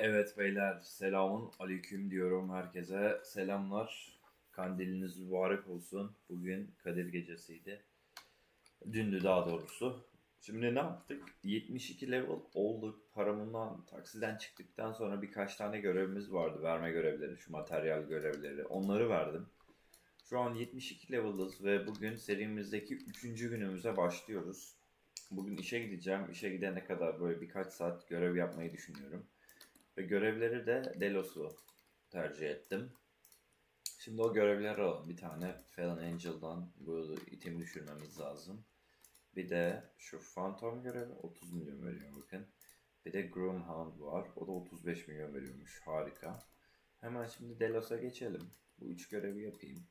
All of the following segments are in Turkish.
Evet beyler selamun aleyküm diyorum herkese. Selamlar. Kandiliniz mübarek olsun. Bugün Kadir gecesiydi. Dündü daha doğrusu. Şimdi ne yaptık? 72 level olduk. Paramından taksiden çıktıktan sonra birkaç tane görevimiz vardı. Verme görevleri, şu materyal görevleri. Onları verdim. Şu an 72 level'ız ve bugün serimizdeki 3. günümüze başlıyoruz. Bugün işe gideceğim. İşe gidene kadar böyle birkaç saat görev yapmayı düşünüyorum. Ve görevleri de Delos'u tercih ettim. Şimdi o görevleri alalım. Bir tane Fallen Angel'dan bu item düşürmemiz lazım. Bir de şu Phantom görevi 30 milyon veriyor bakın. Bir de Groomhound var. O da 35 milyon veriyormuş. Harika. Hemen şimdi Delos'a geçelim. Bu üç görevi yapayım.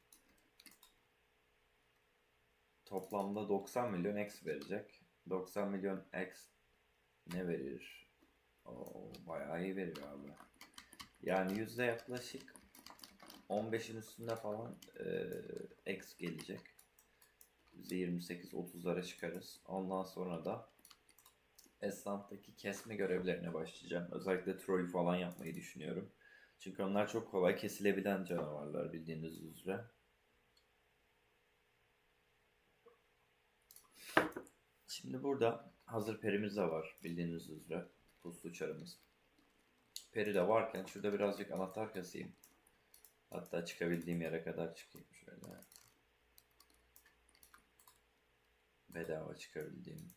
Toplamda 90 milyon X verecek. 90 milyon X ne verir? Oo, bayağı iyi veriyor abi. Yani yüzde yaklaşık 15'in üstünde falan e, X gelecek. %28-30'lara çıkarız. Ondan sonra da esnaftaki kesme görevlerine başlayacağım. Özellikle troll falan yapmayı düşünüyorum. Çünkü onlar çok kolay kesilebilen canavarlar bildiğiniz üzere. Şimdi burada hazır perimiz de var bildiğiniz üzere. Puslu çarımız. Peri de varken şurada birazcık anahtar kasayım. Hatta çıkabildiğim yere kadar çıkayım şöyle. Bedava çıkabildiğim.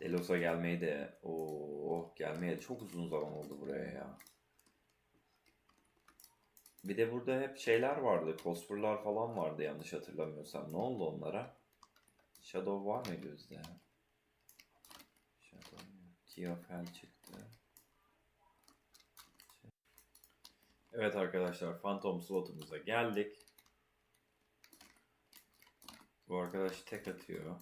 Delos'a gelmeyi de o gelmeye de çok uzun zaman oldu buraya ya. Bir de burada hep şeyler vardı. Cosplay'lar falan vardı yanlış hatırlamıyorsam. Ne oldu onlara? Shadow var mıydı bizde? Shadow Hell çıktı. Evet arkadaşlar Phantom slotumuza geldik. Bu arkadaş tek atıyor.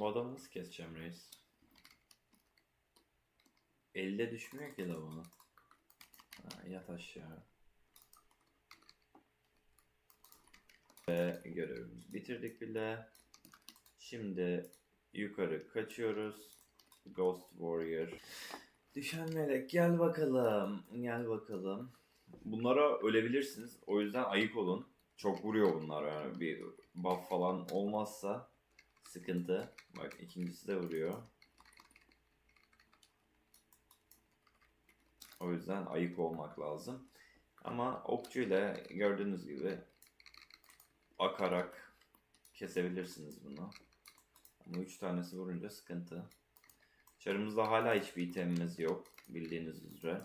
Bu adamı nasıl keseceğim reis? Elde düşmüyor ki de bunu. Ha, yat aşağı. Ve görevimizi bitirdik bile. Şimdi yukarı kaçıyoruz. Ghost Warrior. Düşen melek gel bakalım. Gel bakalım. Bunlara ölebilirsiniz. O yüzden ayık olun. Çok vuruyor bunlar yani. Bir buff falan olmazsa sıkıntı. Bak ikincisi de vuruyor. O yüzden ayık olmak lazım. Ama okçuyla gördüğünüz gibi akarak kesebilirsiniz bunu. Ama 3 tanesi vurunca sıkıntı. Çarımızda hala hiçbir itemimiz yok bildiğiniz üzere.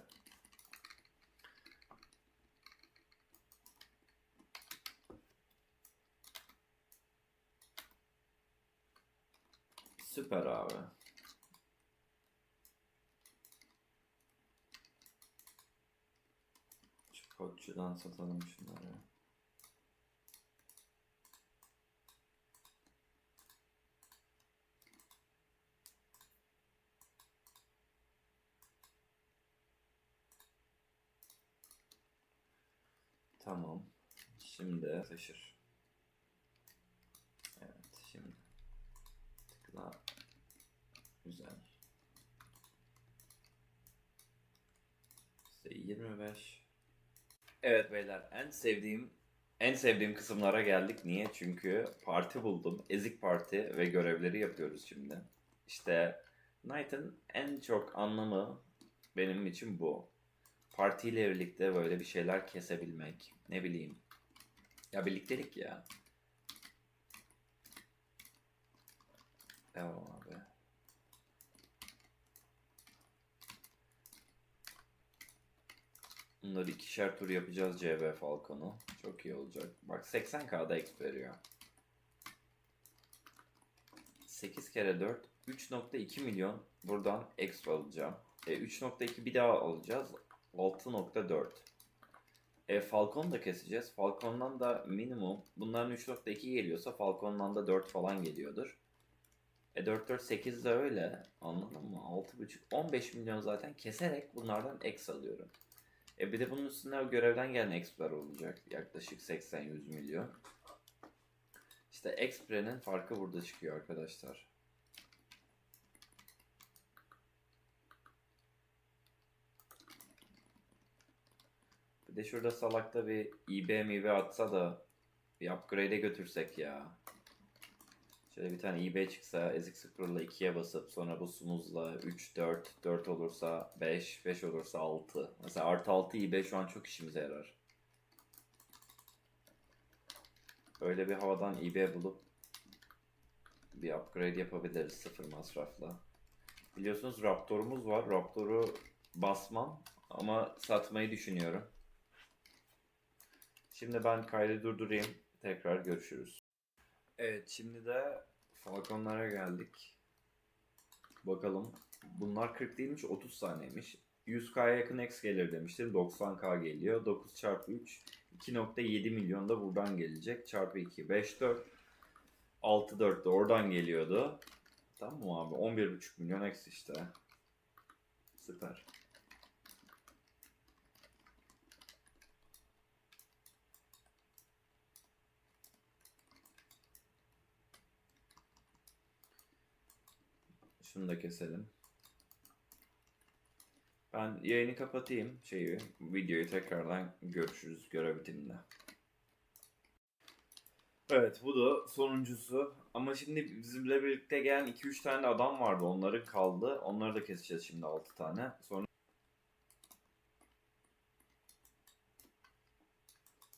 Süper abi. Şu koççudan satalım şunları. Tamam. Şimdi taşır. Evet şimdi. Tıkla. Güzel. İşte 25. Evet beyler en sevdiğim en sevdiğim kısımlara geldik. Niye? Çünkü parti buldum. Ezik parti ve görevleri yapıyoruz şimdi. İşte Knight'ın en çok anlamı benim için bu. Partiyle birlikte böyle bir şeyler kesebilmek. Ne bileyim. Ya birliktelik ya. Devam abi. Bunları ikişer tur yapacağız CB Falcon'u. Çok iyi olacak. Bak 80k'da exp veriyor. 8 kere 4 3.2 milyon buradan exp alacağım. E, 3.2 bir daha alacağız. 6.4 E, Falcon da keseceğiz. Falcon'dan da minimum bunların 3.2 geliyorsa Falcon'dan da 4 falan geliyordur. E 4 4 8 de öyle. Anladın mı? 6.5 15 milyon zaten keserek bunlardan X alıyorum. E bir de bunun üstüne görevden gelen X'ler olacak. Yaklaşık 80-100 milyon. İşte Xpre'nin farkı burada çıkıyor arkadaşlar. Bir de şurada salakta bir IB mibe atsa da bir upgrade'e götürsek ya. Şöyle bir tane IB çıksa ezik sıfırla 2'ye basıp sonra bu smuzla 3 4 4 olursa 5 5 olursa 6. Mesela artı 6 IB şu an çok işimize yarar. Böyle bir havadan IB bulup bir upgrade yapabiliriz sıfır masrafla. Biliyorsunuz Raptor'umuz var. Raptor'u basmam ama satmayı düşünüyorum. Şimdi ben kaydı durdurayım. Tekrar görüşürüz. Evet şimdi de Falconlara geldik. Bakalım. Bunlar 40 değilmiş 30 saniyeymiş. 100K'ya yakın X gelir demiştim. 90K geliyor. 9 çarpı 3 2.7 milyon da buradan gelecek. Çarpı 2 5 4 6 4 de oradan geliyordu. Tamam mı abi? 11.5 milyon X işte. Süper. Şunu da keselim. Ben yayını kapatayım şeyi, videoyu tekrardan görüşürüz görev bitiminde. Evet bu da sonuncusu. Ama şimdi bizimle birlikte gelen 2-3 tane adam vardı. Onları kaldı. Onları da keseceğiz şimdi 6 tane. Sonra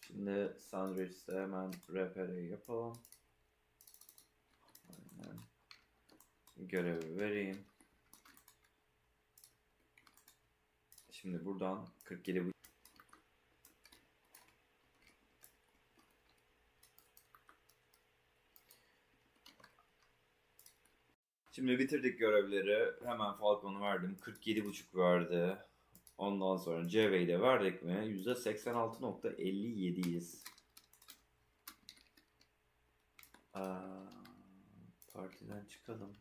Şimdi Sandwich'te hemen repere yapalım. Aynen. Görevi vereyim. Şimdi buradan 47 bu- Şimdi bitirdik görevleri. Hemen Falcon'u verdim. 47.5 verdi. Ondan sonra CV'yi de verdik mi? %86.57'yiz. Aa, partiden çıkalım.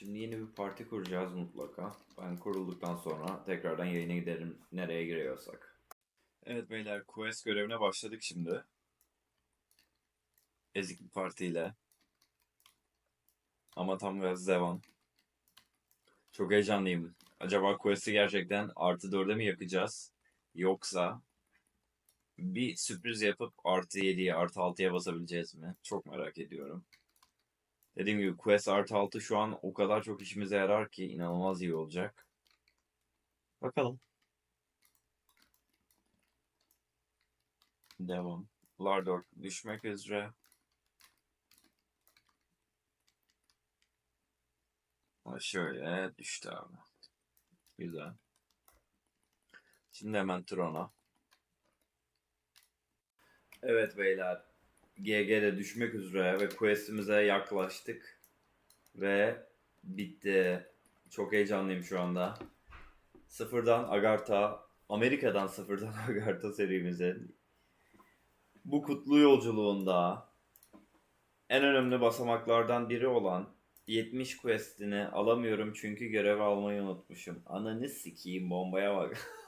Şimdi yeni bir parti kuracağız mutlaka. Ben kurulduktan sonra tekrardan yayına giderim nereye giriyorsak. Evet beyler quest görevine başladık şimdi. Ezik bir partiyle. Ama tam gaz devam. Çok heyecanlıyım. Acaba quest'i gerçekten artı 4'e mi yakacağız? Yoksa bir sürpriz yapıp artı 7'ye artı 6'ya basabileceğiz mi? Çok merak ediyorum. Dediğim gibi Quest artı 6 şu an o kadar çok işimize yarar ki inanılmaz iyi olacak. Bakalım. Devam. Lardor düşmek üzere. Şöyle düştü abi. Güzel. Şimdi hemen Tron'a. Evet beyler. GG'de düşmek üzere ve questimize yaklaştık. Ve bitti. Çok heyecanlıyım şu anda. Sıfırdan Agartha, Amerika'dan sıfırdan Agartha serimizin bu kutlu yolculuğunda en önemli basamaklardan biri olan 70 questini alamıyorum çünkü görev almayı unutmuşum. Ananı sikeyim bombaya bak.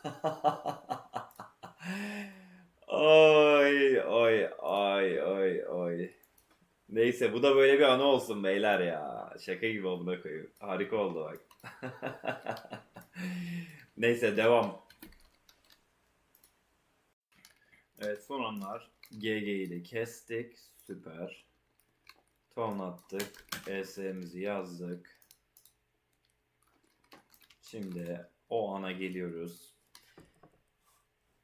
Ay ay ay ay ay. Neyse bu da böyle bir anı olsun beyler ya. Şaka gibi da koyayım. Harika oldu bak. Neyse devam. Evet son anlar. GG'yi de kestik. Süper. Ton attık. ES'mizi yazdık. Şimdi o ana geliyoruz.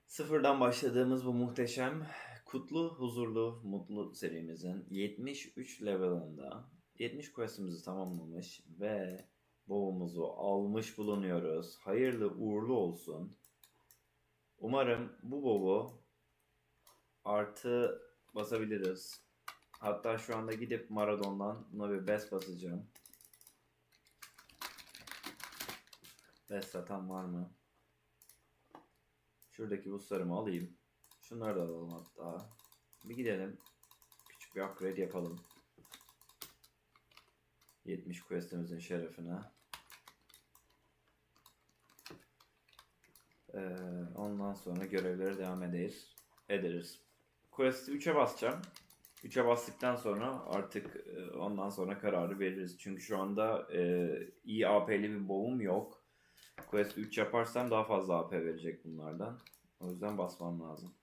Sıfırdan başladığımız bu muhteşem, kutlu, huzurlu, mutlu serimizin 73 level'ında 70 quest'imizi tamamlamış ve bobumuzu almış bulunuyoruz. Hayırlı uğurlu olsun. Umarım bu bobu artı basabiliriz. Hatta şu anda gidip Maradon'dan buna bir bes basacağım. Beş satan var mı? Şuradaki buslarımı alayım. Şunları da alalım hatta. Bir gidelim. Küçük bir upgrade yapalım. 70 questimizin şerefine. Ee, ondan sonra görevlere devam ederiz. Ederiz. Quest'i 3'e basacağım. 3'e bastıktan sonra artık e, ondan sonra kararı veririz. Çünkü şu anda e, iyi AP'li bir boğum yok. Quest 3 yaparsam daha fazla AP verecek bunlardan. O yüzden basmam lazım.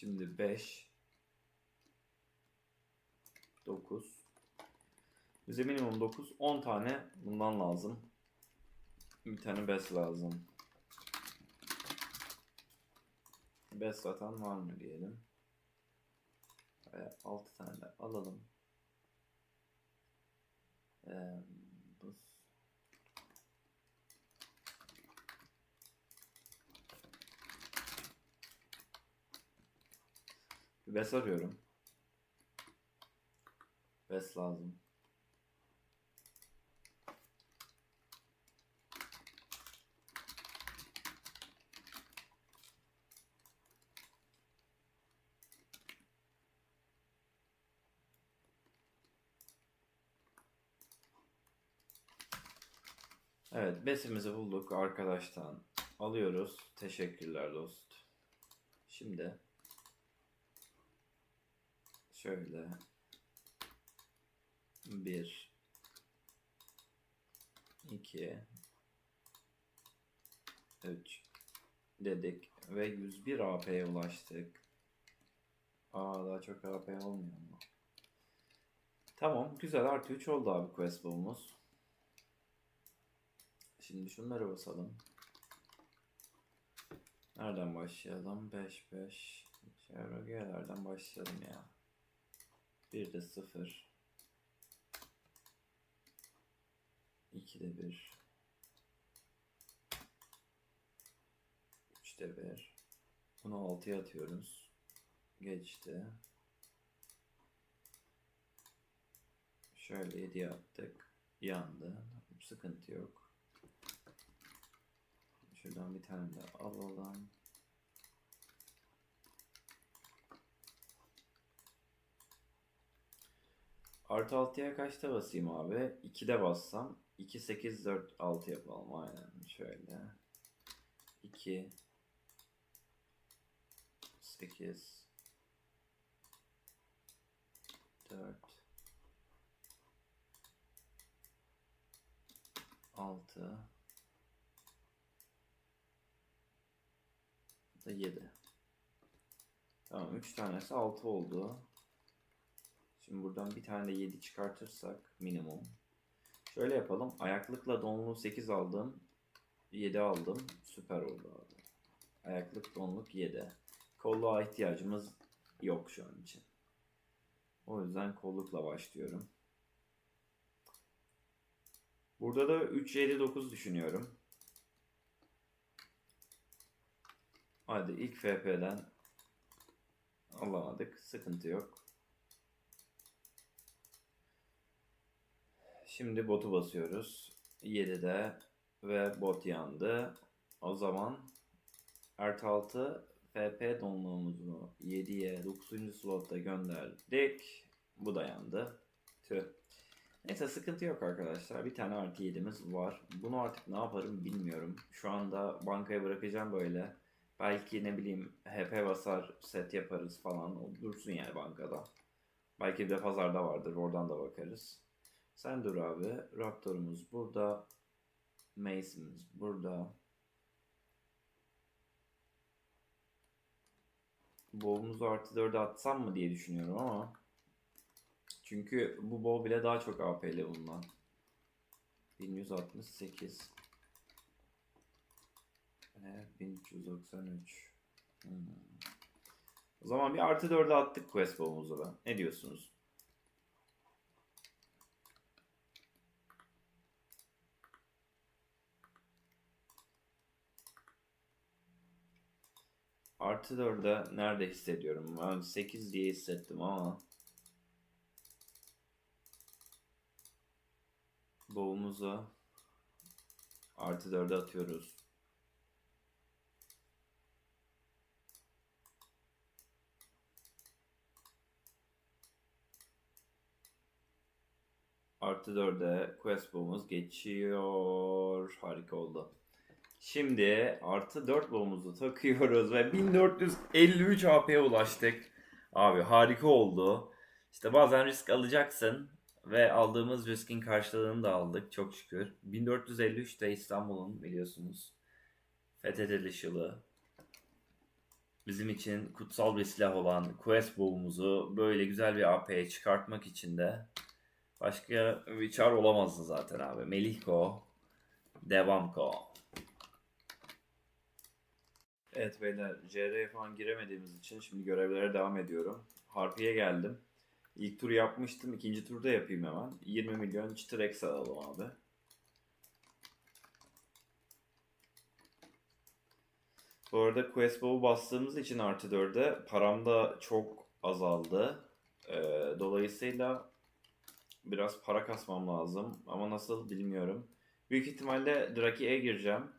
Şimdi 5 9 Bize minimum 9 10 tane bundan lazım. Bir tane bes lazım. Bes satan var mı diyelim. 6 tane de alalım. Ee, Bes arıyorum. Bes lazım. Evet, besimizi bulduk arkadaştan. Alıyoruz. Teşekkürler dost. Şimdi şöyle bir iki üç dedik ve 101 AP'ye ulaştık. Aa daha çok AP olmuyor mu? Tamam güzel artı 3 oldu abi quest bulumuz. Şimdi şunları basalım. Nereden başlayalım? 5 5 Çevregelerden başlayalım ya. 1 de 0 2 de 1 3 de 1 Bunu 6'ya atıyoruz. Geçti. Şöyle 7'ye attık. Yandı. Sıkıntı yok. Şuradan bir tane de alalım. Artı 6'ya kaçta basayım abi? 2'de bassam 2, 8, 4, 6 yapalım. Aynen şöyle. 2 8 4 6 da 7. Tamam 3 tanesi 6 oldu. Şimdi buradan bir tane de 7 çıkartırsak minimum. Şöyle yapalım. Ayaklıkla donluğu 8 aldım. 7 aldım. Süper oldu abi. Ayaklık donluk 7. Kolluğa ihtiyacımız yok şu an için. O yüzden kollukla başlıyorum. Burada da 3 7 9 düşünüyorum. Hadi ilk FP'den alamadık. Sıkıntı yok. Şimdi botu basıyoruz. 7'de ve bot yandı. O zaman artı 6 FP donluğumuzu 7'ye 9. slotta gönderdik. Bu da yandı. Tüh. Neyse sıkıntı yok arkadaşlar. Bir tane artı 7'miz var. Bunu artık ne yaparım bilmiyorum. Şu anda bankaya bırakacağım böyle. Belki ne bileyim HP basar set yaparız falan. O dursun yani bankada. Belki de pazarda vardır. Oradan da bakarız. Sen dur abi. Raptor'umuz burada. Mace'imiz burada. Bow'umuzu artı 4'e atsam mı diye düşünüyorum ama. Çünkü bu bow bile daha çok AP'li ondan. 1168. Evet 1393. Hmm. O zaman bir artı 4'e attık quest bow'umuzu da. Ne diyorsunuz? Artı 4'e nerede hissediyorum? Ben 8 diye hissettim ama. Boğumuzu artı 4'e atıyoruz. Artı 4'e quest boğumuz geçiyor. Harika oldu. Şimdi artı 4 boğumuzu takıyoruz ve 1453 AP'ye ulaştık. Abi harika oldu. İşte bazen risk alacaksın ve aldığımız riskin karşılığını da aldık çok şükür. 1453 de İstanbul'un biliyorsunuz fethediliş yılı. Bizim için kutsal bir silah olan Quest boğumuzu böyle güzel bir AP'ye çıkartmak için de başka bir çar olamazdı zaten abi. Melihko, Devamko. Evet beyler CR'ye falan giremediğimiz için şimdi görevlere devam ediyorum. Harpiye geldim. İlk tur yapmıştım. ikinci turda yapayım hemen. 20 milyon çıtır X alalım abi. Bu arada Quest Bow'u bastığımız için artı 4'e param da çok azaldı. Ee, dolayısıyla biraz para kasmam lazım. Ama nasıl bilmiyorum. Büyük ihtimalle Draki'ye gireceğim.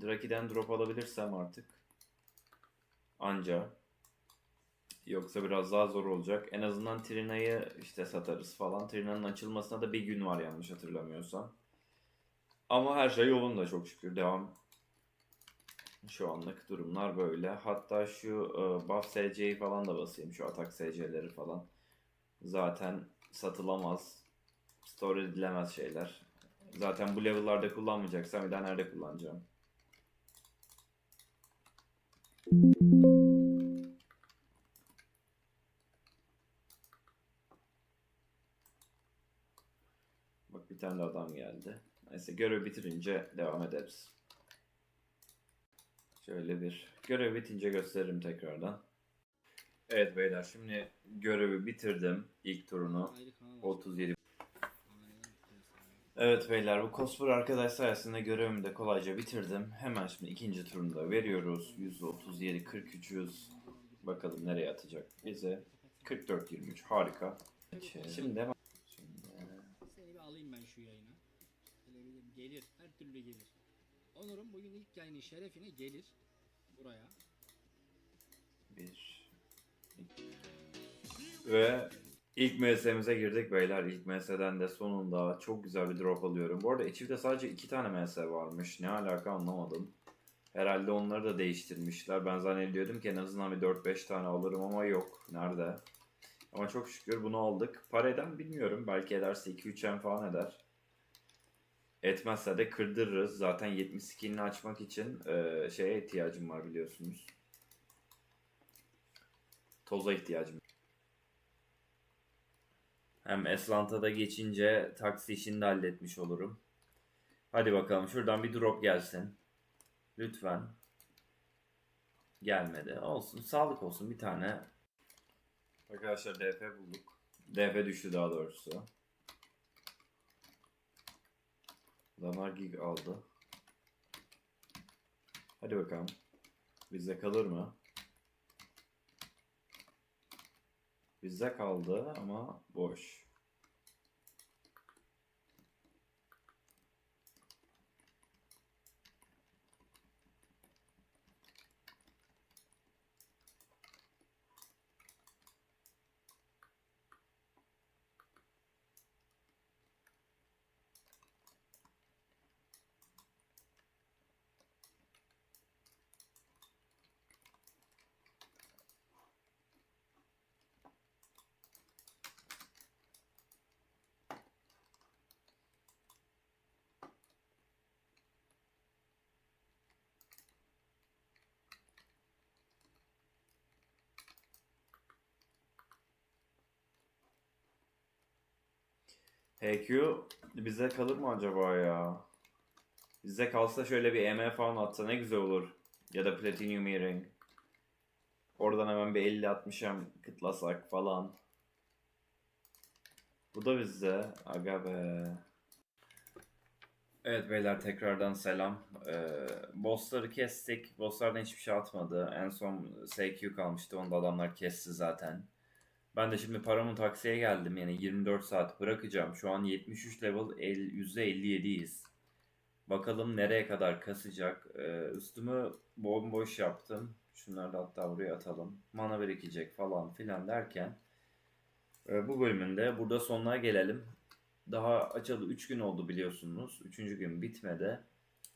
Draki'den drop alabilirsem artık. Anca. Yoksa biraz daha zor olacak. En azından Trina'yı işte satarız falan. Trina'nın açılmasına da bir gün var yanlış hatırlamıyorsam. Ama her şey yolunda çok şükür. Devam. Şu anlık durumlar böyle. Hatta şu e, buff SC'yi falan da basayım. Şu atak SC'leri falan. Zaten satılamaz. Store edilemez şeyler. Zaten bu level'larda kullanmayacaksam bir daha nerede kullanacağım? Bir tane de adam geldi. Neyse görev bitirince devam ederiz. Şöyle bir görev bitince gösteririm tekrardan. Evet beyler şimdi görevi bitirdim ilk turunu. Ayrı kanal var. 37 Aynen. Evet beyler bu Cosper arkadaş sayesinde görevimi de kolayca bitirdim. Hemen şimdi ikinci turunu da veriyoruz. 137 43 100. Bakalım nereye atacak bize. 44 23 harika. Şimdi Seni bir alayım ben şu yayına. Şöyle bir gelir. Her türlü gelir. Onur'un bugün ilk yayının şerefine gelir. Buraya. bir ve ilk MS'mize girdik beyler. İlk MS'den de sonunda çok güzel bir drop alıyorum. Bu arada içimde sadece iki tane MS varmış. Ne alaka anlamadım. Herhalde onları da değiştirmişler. Ben zannediyordum ki en azından bir 4-5 tane alırım ama yok. Nerede? Ama çok şükür bunu aldık. Pareden bilmiyorum. Belki ederse 2-3 M falan eder. Etmezse de kırdırırız. Zaten 70 skinini açmak için e, şeye ihtiyacım var biliyorsunuz. Toza ihtiyacım. Hem Eslanta'da geçince taksi işini de halletmiş olurum. Hadi bakalım şuradan bir drop gelsin. Lütfen. Gelmedi. Olsun. Sağlık olsun bir tane. Arkadaşlar DP bulduk. DP düştü daha doğrusu. Damar gig aldı. Hadi bakalım. Bizde kalır mı? Bizde kaldı ama boş. HQ bize kalır mı acaba ya? Bize kalsa şöyle bir EM falan atsa ne güzel olur. Ya da Platinum Earring. Oradan hemen bir 50-60'a kıtlasak falan. Bu da bizde. Aga be. Evet beyler tekrardan selam. Ee, bossları kestik. Bosslardan hiçbir şey atmadı. En son SQ kalmıştı. Onu da adamlar kesti zaten. Ben de şimdi paramın taksiye geldim. Yani 24 saat bırakacağım. Şu an 73 level el- %57'yiz. Bakalım nereye kadar kasacak. Ee, üstümü bomboş yaptım. Şunları da hatta buraya atalım. Mana birikecek falan filan derken. e, bu bölümünde burada sonuna gelelim. Daha açalı 3 gün oldu biliyorsunuz. 3. gün bitmedi.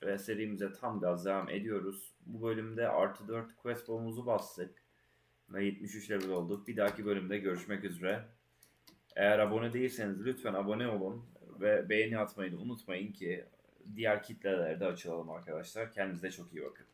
Ve serimize tam gaz devam ediyoruz. Bu bölümde artı 4 quest bomb'umuzu bastık. Ve 73 level olduk. Bir dahaki bölümde görüşmek üzere. Eğer abone değilseniz lütfen abone olun. Ve beğeni atmayı da unutmayın ki diğer kitlelere de açılalım arkadaşlar. Kendinize çok iyi bakın.